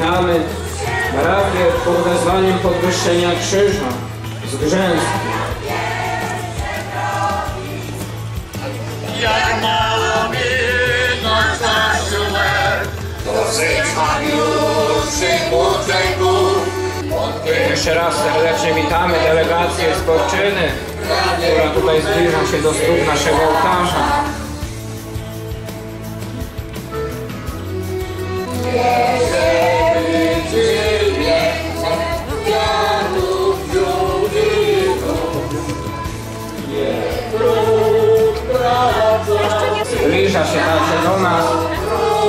Witamy parafię pod wezwaniem podwyższenia krzyża z Grzęski. Jak mało mi nastasiłek, to życzam już. Jeszcze raz serdecznie witamy delegację z Borczyny, która tutaj zbliża się do stóp naszego ołtarza. Zbliża się także do nas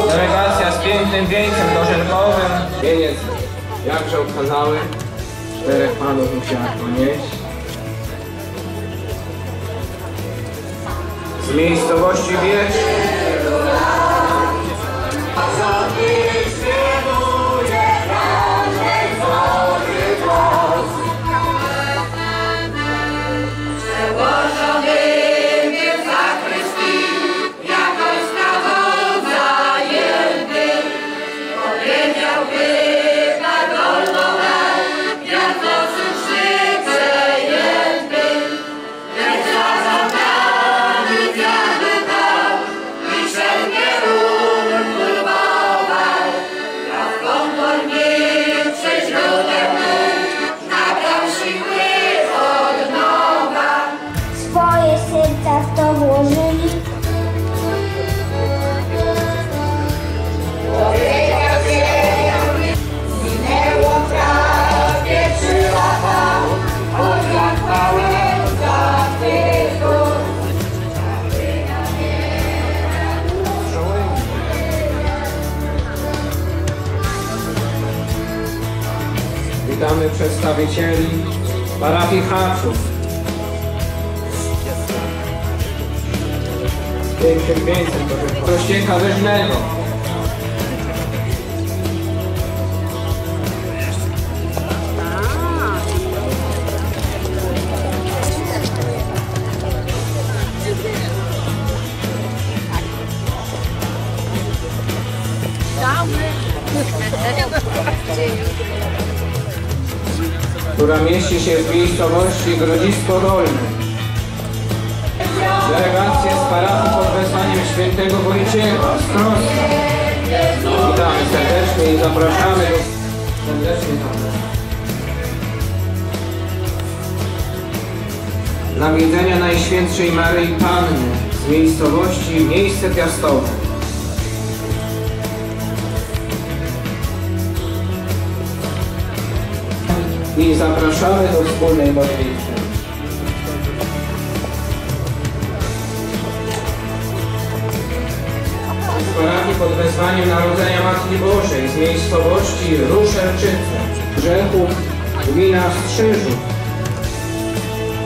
delegacja z pięknym wieńcem dożerkowym. Wieniec jakże okazały. Czterech panów musiała ponieść. Z miejscowości Wieś. swoje Witamy przedstawicieli parafii Haczów. Z pięknym wieńcem do Prościeka która mieści się w miejscowości Grodzisko Dolne. Delegację z parafii pod wezwaniem świętego Wojciecha z Kroska. Witamy serdecznie i zapraszamy do... Serdecznie zapraszamy. Nawiedzenia Najświętszej Maryi Panny z miejscowości Miejsce Piastowe. I zapraszamy do wspólnej modlitwy. Z parafii pod wezwaniem Narodzenia Matki Bożej z miejscowości Ruszelczyce, Grzechów, gmina Strzyżów.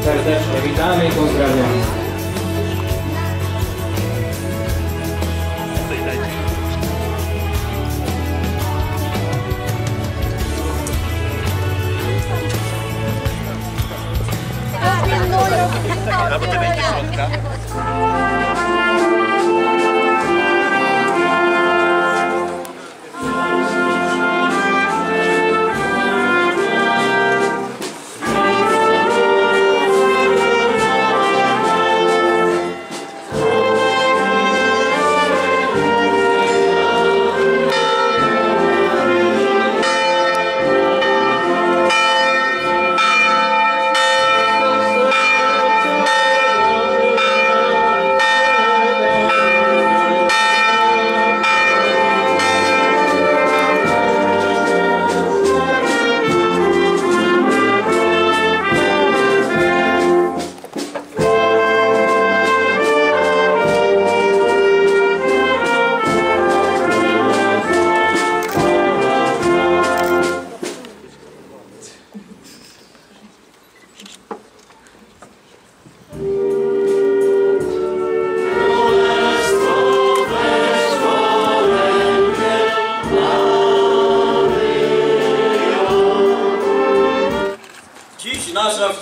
Serdecznie witamy i pozdrawiamy. な。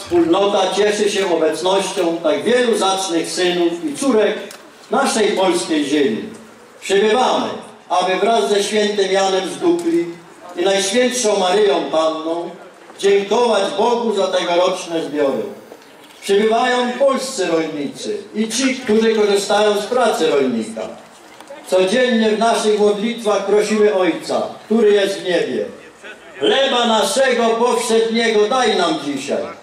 Wspólnota cieszy się obecnością tak wielu zacnych synów i córek naszej polskiej ziemi. Przybywamy, aby wraz ze świętym Janem z Dukli i Najświętszą Maryją Panną dziękować Bogu za tegoroczne zbiory. Przybywają polscy rolnicy i ci, którzy korzystają z pracy rolnika. Codziennie w naszych modlitwach prosimy Ojca, który jest w niebie. Chleba naszego powszedniego daj nam dzisiaj.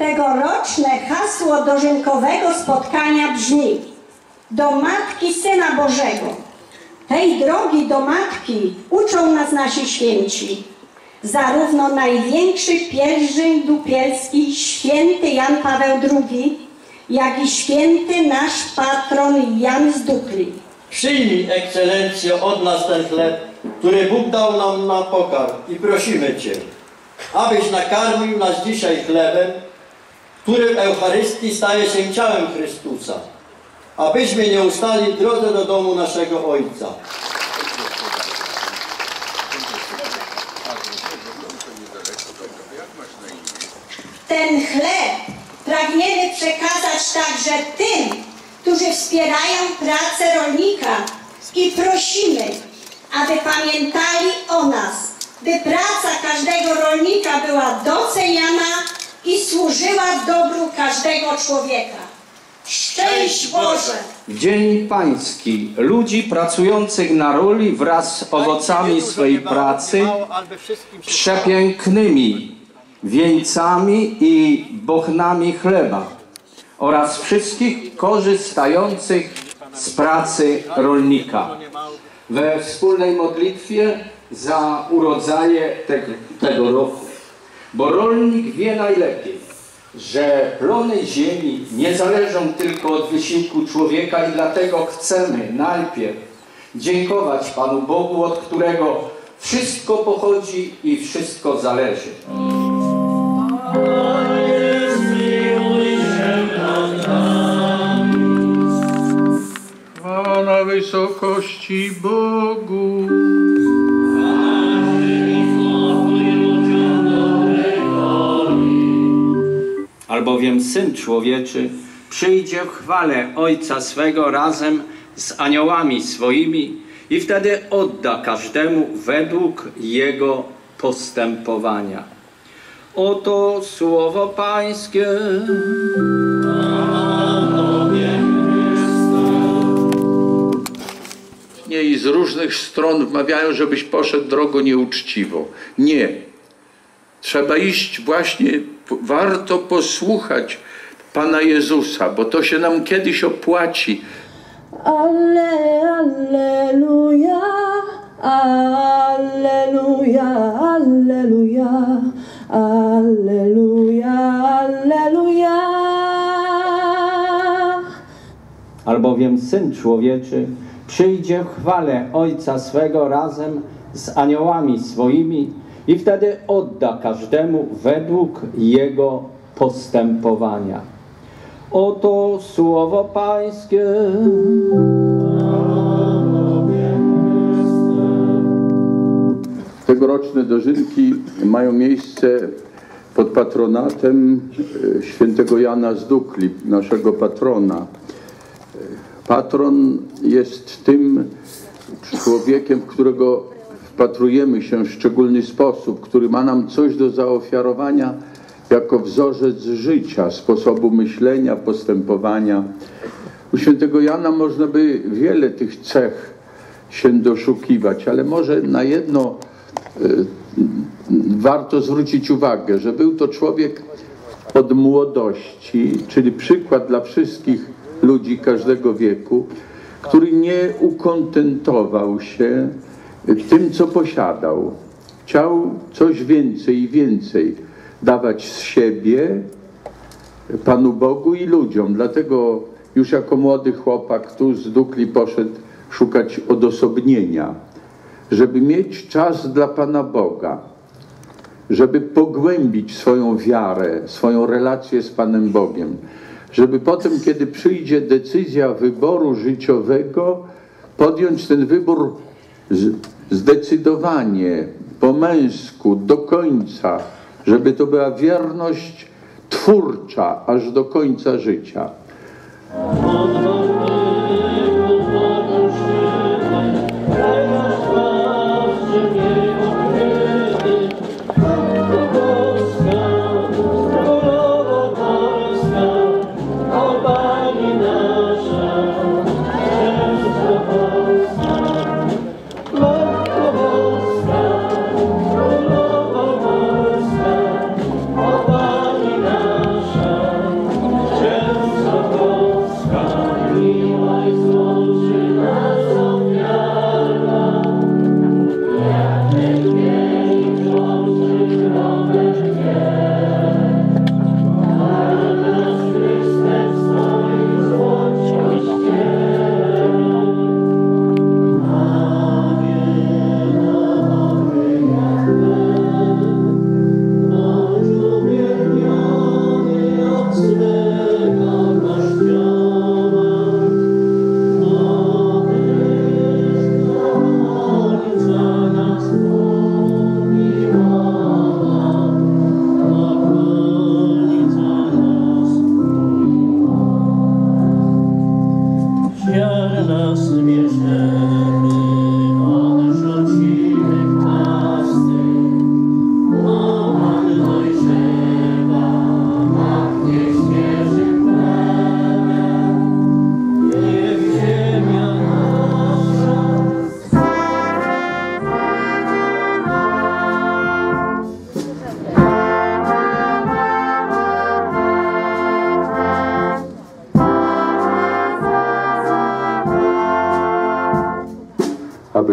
Tegoroczne hasło dożynkowego spotkania brzmi Do Matki Syna Bożego. Tej drogi do Matki uczą nas nasi święci. Zarówno największy pielgrzym dupielski święty Jan Paweł II, jak i święty nasz patron Jan z Dukli. Przyjmij, ekscelencjo, od nas ten chleb, który Bóg dał nam na pokarm i prosimy Cię, abyś nakarmił nas dzisiaj chlebem, który w Eucharystii staje się ciałem Chrystusa, abyśmy nie ustali w drodze do domu naszego Ojca. Ten chleb pragniemy przekazać także tym, którzy wspierają pracę rolnika i prosimy, aby pamiętali o nas, by praca każdego rolnika była doceniana i służyła dobru każdego człowieka. Szczęść Boże! W Dzień Pański ludzi pracujących na roli wraz z owocami swojej pracy, przepięknymi wieńcami i bochnami chleba oraz wszystkich korzystających z pracy rolnika. We wspólnej modlitwie za urodzenie tego, tego roku, bo rolnik wie najlepiej, że plony ziemi nie zależą tylko od wysiłku człowieka i dlatego chcemy najpierw dziękować Panu Bogu, od którego wszystko pochodzi i wszystko zależy. Na wysokości Bogu. Albowiem Syn Człowieczy przyjdzie w chwale Ojca swego razem z aniołami swoimi i wtedy odda każdemu według jego postępowania. Oto słowo Pańskie. Nie i z różnych stron wmawiają, żebyś poszedł drogą nieuczciwą. Nie. Trzeba iść właśnie, warto posłuchać Pana Jezusa, bo to się nam kiedyś opłaci. Alle, Alleluja, Alleluja, Alleluja, Alleluja, Alleluja. Albowiem Syn Człowieczy przyjdzie w chwale Ojca swego razem z aniołami swoimi i wtedy odda każdemu według jego postępowania. Oto słowo Pańskie. Tegoroczne dożynki mają miejsce pod patronatem e, świętego Jana z Dukli, naszego patrona. E, Patron jest tym człowiekiem, którego wpatrujemy się w szczególny sposób, który ma nam coś do zaofiarowania jako wzorzec życia, sposobu myślenia, postępowania. U świętego Jana można by wiele tych cech się doszukiwać, ale może na jedno y, warto zwrócić uwagę, że był to człowiek od młodości, czyli przykład dla wszystkich ludzi każdego wieku, który nie ukontentował się tym, co posiadał. Chciał coś więcej i więcej dawać z siebie Panu Bogu i ludziom. Dlatego już jako młody chłopak tu z Dukli poszedł szukać odosobnienia, żeby mieć czas dla Pana Boga, żeby pogłębić swoją wiarę, swoją relację z Panem Bogiem, żeby potem, kiedy przyjdzie decyzja wyboru życiowego, podjąć ten wybór zdecydowanie, po męsku, do końca, żeby to była wierność twórcza aż do końca życia.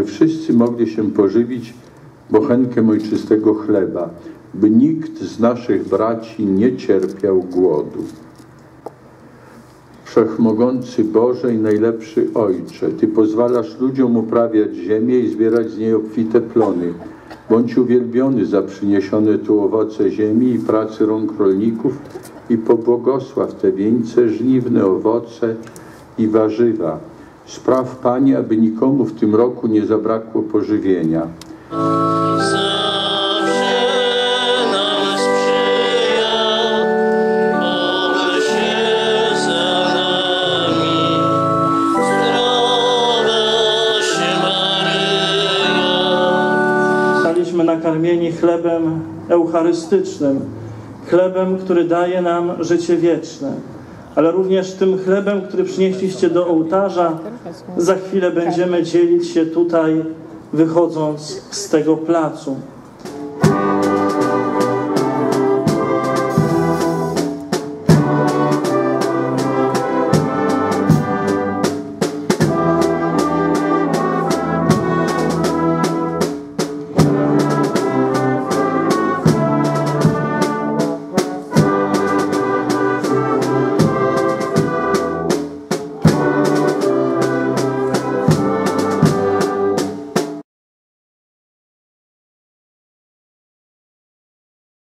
Wszyscy mogli się pożywić bochenkiem ojczystego chleba, by nikt z naszych braci nie cierpiał głodu. Wszechmogący Boże i najlepszy Ojcze, Ty pozwalasz ludziom uprawiać ziemię i zbierać z niej obfite plony. Bądź uwielbiony za przyniesione tu owoce ziemi i pracy rąk rolników i pobłogosław te wieńce, żniwne owoce i warzywa. Spraw, Panie, aby nikomu w tym roku nie zabrakło pożywienia. Zawsze nam sprzyja, módl się za nami. Zdrowaś Maryjo. Zostaliśmy nakarmieni chlebem eucharystycznym, chlebem, który daje nam życie wieczne, ale również tym chlebem, który przynieśliście do ołtarza. Za chwilę będziemy dzielić się tutaj, wychodząc z tego placu.